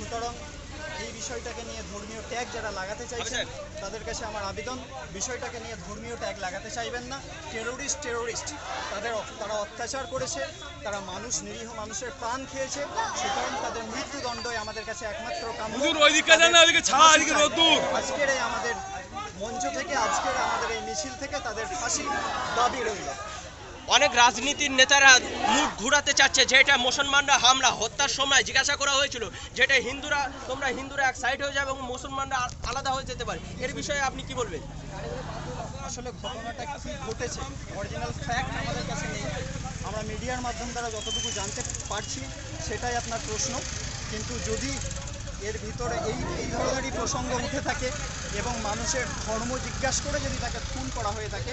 সুতরাং এই বিষয়টাকে নিয়ে ধর্মীয় ট্যাগ যারা লাগাতে চাইছেন তাদের কাছে আমার আবেদন বিষয়টাকে নিয়ে ধর্মীয় ট্যাগ লাগাতে চাইবেন না। Terrorist terrorist. তাদের তারা অত্যাচার করেছে তারা মানুষ নিরীহ মানুষের প্রাণ খেয়েছে সুতরাং তাদের মৃত্যুদণ্ডই আমাদের কাছে একমাত্র। আজকের এই আমাদের মঞ্চ থেকে আজকের আমাদের এই মিছিল থেকে তাদের ফাঁসি দাবি রইল। অনেক রাজনীতির নেতারা মুখ ঘুরাতে চাচ্ছে যে এটা মুসলমানরা হামলা, হত্যার সময় জিজ্ঞাসা করা হয়েছিল যেটা হিন্দুরা, তোমরা হিন্দুরা এক সাইড হয়ে যাবে এবং মুসলমানরা আলাদা হয়ে যেতে পারে। এর বিষয়ে আপনি কি বলবেন? আসলে ঘটনাটা কি ঘটেছে? অরিজিনাল ফ্যাক্ট আমাদের কাছে নেই। আমরা মিডিয়ার মাধ্যম দ্বারা যতটুকু জানতে পারছি, সেটাই আপনার প্রশ্ন। কিন্তু যদি এর ভিতরে এই এই ধরনেরই প্রসঙ্গ উঠে থাকে এবং মানুষের ধর্ম জিজ্ঞাসা করে যদি তাকে খুন করা হয়ে থাকে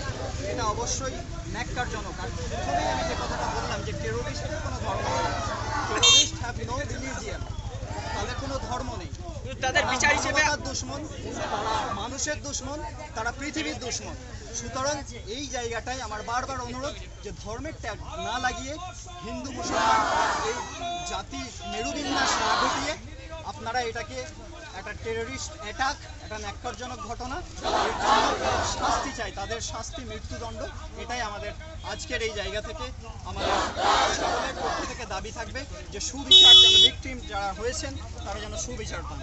এটা অবশ্যই ন্যাক্কারজনক। আর প্রথমেই আমি যে কথাটা বললাম যে টেরোরিস্টের কোনো ধর্ম নেই। টেরোরিস্ট হ্যাভ নো রিলিজিয়ান তাদের কোনো ধর্ম নেই। তাদের বিচার হিসেবে দুশ্মন তারা মানুষের দুশ্মন তারা পৃথিবীর দুশ্মন। সুতরাং এই জায়গাটায় আমার বারবার অনুরোধ যে ধর্মের ট্যাগ না লাগিয়ে হিন্দু মুসলমান এই জাতি মেরুবিন্যাস না ঘটিয়ে আপনারা এটাকে একটা টেরোরিস্ট অ্যাটাক একটা ন্যাক্কারজনক ঘটনা। শাস্তি চাই, তাদের শাস্তি, মৃত্যুদণ্ড, এটাই আমাদের আজকের এই জায়গা থেকে আমাদের সকলের পক্ষ থেকে দাবি থাকবে যে সুবিচার যেন ভিকটিম যারা হয়েছেন, তারা যেন সুবিচার পান।